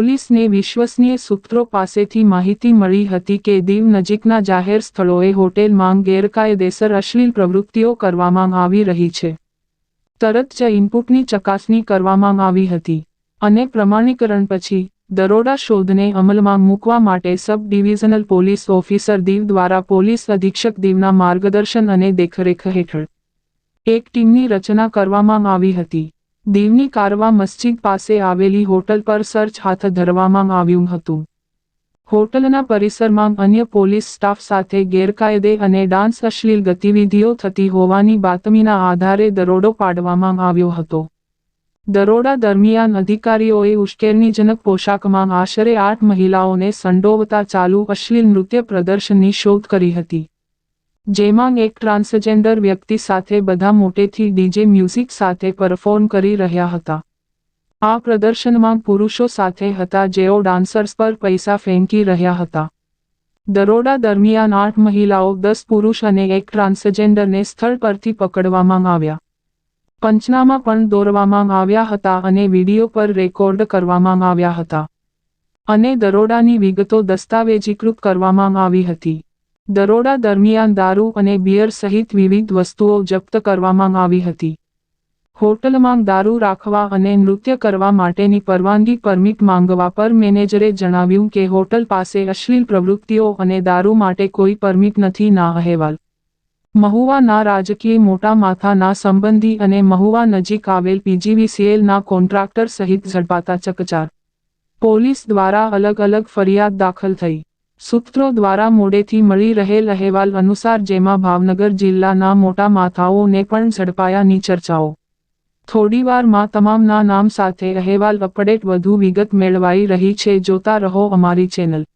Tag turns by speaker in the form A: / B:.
A: પોલીસને વિશ્વસનીય સૂત્રો પાસેથી માહિતી મળી હતી કે દીવ નજીકના જાહેર સ્થળોએ હોટેલમાં ગેરકાયદેસર અશ્લીલ પ્રવૃત્તિઓ કરવામાં આવી રહી છે. તરત જ ઇનપુટની ચકાસણી કરવામાં આવી હતી અને પ્રમાણીકરણ પછી દરોડા શોધને અમલમાં મૂકવા માટે sub divisional police officer Diu દ્વારા પોલીસ અધિક્ષક દીવના માર્ગદર્શન અને દેખરેખ હેઠળ એક ટીમની રચના કરવામાં આવી હતી. દીવની કારવા મસ્જિદ પાસે આવેલી હોટલ પર સર્ચ હાથ ધરવામાં આવ્યું હતું. હોટલના પરિસરમાં અન્ય પોલીસ સ્ટાફ સાથે ગેરકાયદે અને ડાન્સ અશ્લીલ ગતિવિધિઓ થતી હોવાની બાતમીના આધારે દરોડો પાડવામાં આવ્યો હતો. દરોડા દરમિયાન અધિકારીઓએ ઉશ્કેરણીજનક પોશાકમાં આશરે આઠ મહિલાઓને સંડોવતા ચાલુ અશ્લીલ નૃત્ય પ્રદર્શનની શોધ કરી હતી. જેમાં એક ટ્રાન્સજેન્ડર વ્યક્તિ સાથે બધા મોટેથી ડીજે મ્યુઝિક સાથે પરફોર્મ કરી રહ્યા હતા. આ પ્રદર્શનમાં પુરુષો સાથે હતા જેઓ ડાન્સર્સ પર પૈસા ફેંકી રહ્યા હતા. દરોડા દરમિયાન આઠ મહિલાઓ, દસ પુરુષ અને એક ટ્રાન્સજેન્ડરને સ્થળ પરથી પકડવામાં આવ્યા. પંચનામા પણ દોરવામાં આવ્યા હતા અને વીડિયો પર રેકોર્ડ કરવામાં આવ્યા હતા. અને દરોડાની વિગતો દસ્તાવેજીકૃત કરવામાં આવી હતી. દરોડા દરમિયાન દારૂ અને બિયર સહિત વિવિધ વસ્તુઓ જપ્ત કરવામાં આવી હતી. હોટલમાં દારૂ રાખવા અને નૃત્ય કરવા માટેની પરવાનગી પરમિટ માંગવા પર મેનેજરે જણાવ્યું કે હોટલ પાસે અશ્લીલ પ્રવૃત્તિઓ અને દારૂ માટે કોઈ પરમિટ નથી ના અહેવાલ. મહુવાના રાજકીય મોટા માથાના સંબંધી અને મહુવા નજીક આવેલ પીજીવીસીએલના કોન્ટ્રાક્ટર સહિત ઝડપાતા ચકચાર. પોલીસ દ્વારા અલગ અલગ ફરિયાદ દાખલ થઈ. સૂત્રો દ્વારા મોડેથી મળી રહેલ અહેવાલ અનુસાર જેમાં ભાવનગર જિલ્લાના મોટા માથાઓને પણ ઝડપાયાની ચર્ચાઓ. થોડીવારમાં તમામના નામ સાથે અહેવાલ અપડેટ વધુ વિગત મેળવાઈ રહી છે, જોતા રહો અમારી ચેનલ.